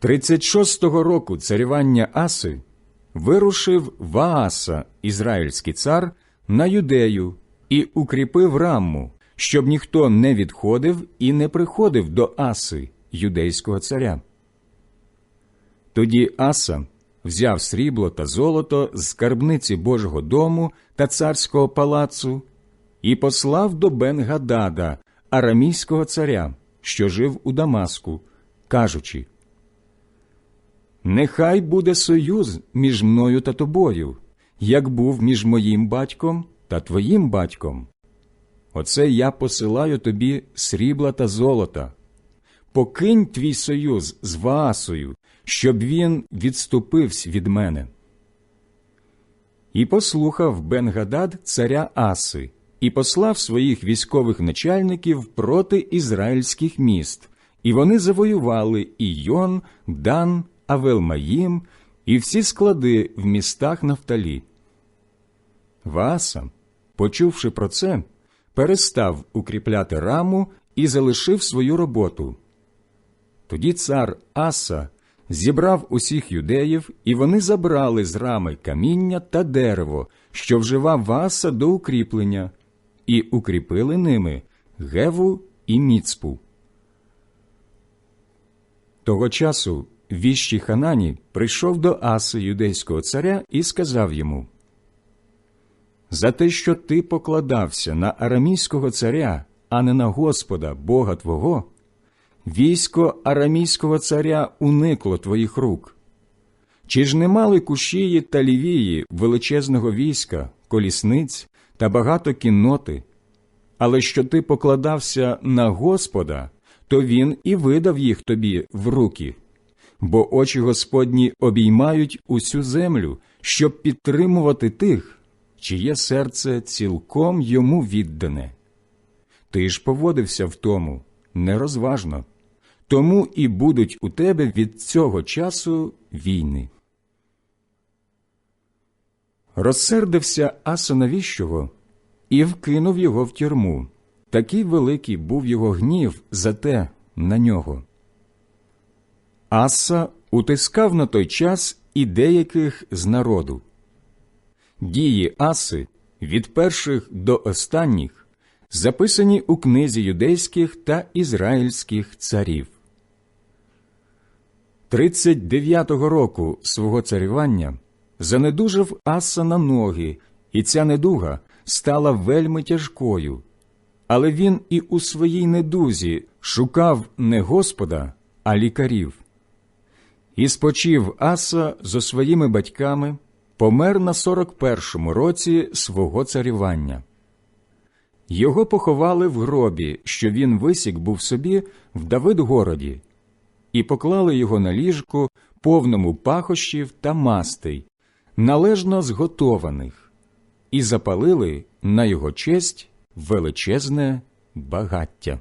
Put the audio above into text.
36-го року царювання Аси вирушив Вааса, ізраїльський цар, на юдею і укріпив рамму, щоб ніхто не відходив і не приходив до Аси, юдейського царя. Тоді Аса взяв срібло та золото з скарбниці Божого дому та царського палацу і послав до Бен-Гадада, арамійського царя, що жив у Дамаску, кажучи Нехай буде союз між мною та тобою, як був між моїм батьком та твоїм батьком. Оце я посилаю тобі срібла та золота. Покинь твій союз з Ваасою, щоб він відступився від мене. І послухав Бенгадад царя Аси, і послав своїх військових начальників проти ізраїльських міст, і вони завоювали Ійон, Дан, Авелмаїм і всі склади в містах Нафталі. Вааса, почувши про це, перестав укріпляти раму і залишив свою роботу. Тоді цар Аса зібрав усіх юдеїв, і вони забрали з рами каміння та дерево, що вживав Вааса до укріплення, і укріпили ними Геву і Міцпу. Того часу віщий Ханані прийшов до Аси юдейського царя і сказав йому За те, що ти покладався на арамійського царя, а не на Господа, Бога Твого, військо арамійського царя уникло твоїх рук. Чи ж не мали кушії та лівії величезного війська, колісниць та багато кінноти? Але що ти покладався на Господа, то він і видав їх тобі в руки, бо очі Господні обіймають усю землю, щоб підтримувати тих, чиє серце цілком йому віддане. Ти ж поводився в тому нерозважно, тому і будуть у тебе від цього часу війни. Розсердився Аса навіщого і вкинув його в тюрму. Такий великий був його гнів за те на нього. Аса утискав на той час і деяких з народу. Дії Аси від перших до останніх записані у книзі юдейських та ізраїльських царів. 39-го року свого царювання занедужав Аса на ноги, і ця недуга стала вельми тяжкою. Але він і у своїй недузі шукав не Господа, а лікарів. І спочив Аса зо своїми батьками, помер на 41-му році свого царювання. Його поховали в гробі, що він висік був собі в Давидгороді, і поклали його на ліжку, повному пахощів та мастей, належно зготованих, і запалили на його честь величезне багаття.